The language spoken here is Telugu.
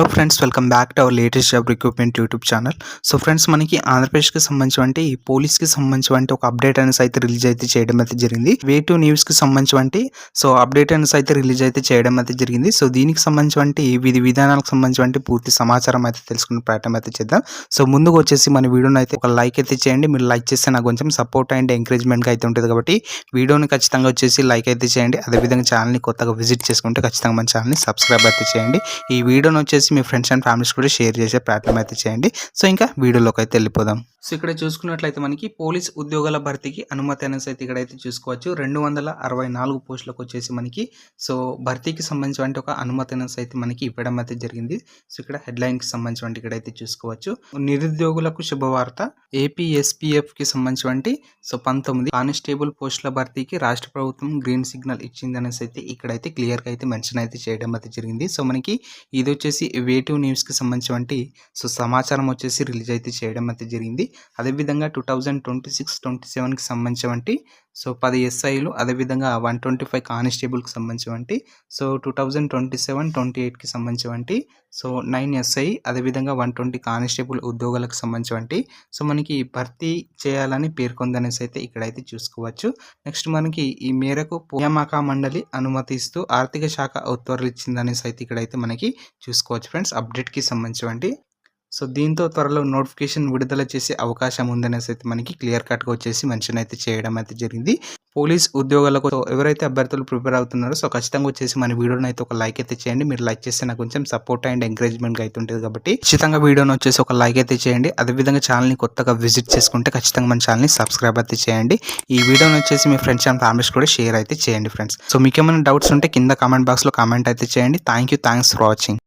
Hello friends welcome back to our latest job recruitment YouTube channel so friends మనకి ఆంధ్రప్రదేశ్కి సంబంధించి పోలీస్కి సంబంధించి ఒక అప్డేట్ అనేసి అయితే రిలీజ్ అయితే చేయడం అయితే జరిగింది. వే టూ న్యూస్కి సంబంధించి సో అప్డేట్ అనేసి అయితే రిలీజ్ అయితే చేయడం అయితే జరిగింది. సో దీనికి సంబంధించి విధి విధానాలకు సంబంధించి పూర్తి సమాచారం అయితే తెలుసుకునే ప్రయత్నం అయితే చేద్దాం. సో ముందుకు వచ్చేసి మన వీడియోని అయితే ఒక లైక్ అయితే చేయండి. మీరు లైక్ చేస్తే నాకు కొంచెం సపోర్ట్ అండ్ ఎంకరేజ్మెంట్గా అయితే ఉంటుంది కాబట్టి వీడియోని ఖచ్చితంగా వచ్చేసి లైక్ అయితే చేయండి. అదేవిధంగా ఛానల్ని కొత్తగా విజిట్ చేసుకుంటే ఖచ్చితంగా మన ఛానల్ని సబ్స్క్రైబ్ అయితే చేయండి. ఈ వీడియోని వచ్చేసి మీ ఫ్రెండ్స్ అండ్ ఫ్యామిలీస్ కూడా షేర్ చేసే ప్రయత్నం అయితే చేయండి. సో ఇంకా వీడియోలోకి అయితే వెళ్ళిపోదాం. సో ఇక్కడ చూసుకున్నట్లయితే మనకి పోలీస్ ఉద్యోగాల భర్తీకి అనుమతి అనేసి అయితే ఇక్కడైతే చూసుకోవచ్చు. రెండు వందల అరవై నాలుగు పోస్టులకు వచ్చేసి మనకి సో భర్తీకి సంబంధించిన ఒక అనుమతి అనేసి అయితే మనకి ఇవ్వడం అయితే జరిగింది. సో ఇక్కడ హెడ్లైన్కి సంబంధించిన ఇక్కడైతే చూసుకోవచ్చు. నిరుద్యోగులకు శుభవార్త. ఏపీఎస్పీఎఫ్కి సంబంధించి సో పంతొమ్మిది కానిస్టేబుల్ పోస్టుల భర్తీకి రాష్ట్ర ప్రభుత్వం గ్రీన్ సిగ్నల్ ఇచ్చింది అనేసి అయితే ఇక్కడైతే క్లియర్గా అయితే మెన్షన్ అయితే చేయడం అయితే జరిగింది. సో మనకి ఇది వచ్చేసి వేటివ్ న్యూస్కి సంబంధించి సో సమాచారం వచ్చేసి రిలీజ్ అయితే చేయడం అయితే జరిగింది. అదేవిధంగా two thousand twenty six twenty సెవెన్కి సంబంధించి సో పది ఎస్ఐలు అదేవిధంగా వన్ ట్వంటీ ఫైవ్ కానిస్టేబుల్కి సంబంధించి so two thousand twenty seven twenty ఎయిట్కి సంబంధించి సో నైన్ ఎస్ఐ అదేవిధంగా వన్ ట్వంటీ కానిస్టేబుల్ ఉద్యోగాలకు సంబంధించి సో మనకి భర్తీ చేయాలని పేర్కొందనేసి అయితే ఇక్కడైతే చూసుకోవచ్చు. నెక్స్ట్ మనకి ఈ మేరకు నియామక మండలి అనుమతిస్తూ ఆర్థిక శాఖ ఉత్తర్వులు ఇచ్చిందనేసి అయితే ఇక్కడైతే మనకి చూసుకోవచ్చు ఫ్రెండ్స్. అప్డేట్కి సంబంధించి సో దీంతో త్వరలో నోటిఫికేషన్ విడుదల చేసే అవకాశం ఉందనేసి అయితే మనకి క్లియర్ కట్గా వచ్చేసి మెన్షన్ అయితే చేయడం అయితే జరిగింది. పోలీస్ ఉద్యోగాలకు ఎవరైతే అభ్యర్థులు ప్రిపేర్ అవుతున్నారో సో ఖచ్చితంగా వచ్చేసి మన వీడియోని అయితే ఒక లైక్ అయితే చేయండి. మీరు లైక్ చేస్తే నాకు కొంచెం సపోర్ట్ అండ్ ఎంకరేజ్మెంట్ అయితే ఉంటుంది కాబట్టి ఖచ్చితంగా వీడియోని వచ్చేసి ఒక లైక్ అయితే చేయండి. అదేవిధంగా ఛానల్ని కొత్తగా విజిట్ చేసుకుంటే ఖచ్చితంగా మన ఛానల్ని సబ్స్క్రైబ్ అయితే చేయండి. ఈ వీడియోని వచ్చేసి మీ ఫ్రెండ్స్ అండ్ ఫ్యామిలీస్ కూడా షేర్ అయితే చేయండి ఫ్రెండ్స్. సో మీకు ఏమైనా డౌట్స్ ఉంటే కింద కామెంట్ బాక్స్లో కామెంట్ అయితే చేయండి. Thank you. Thanks for watching.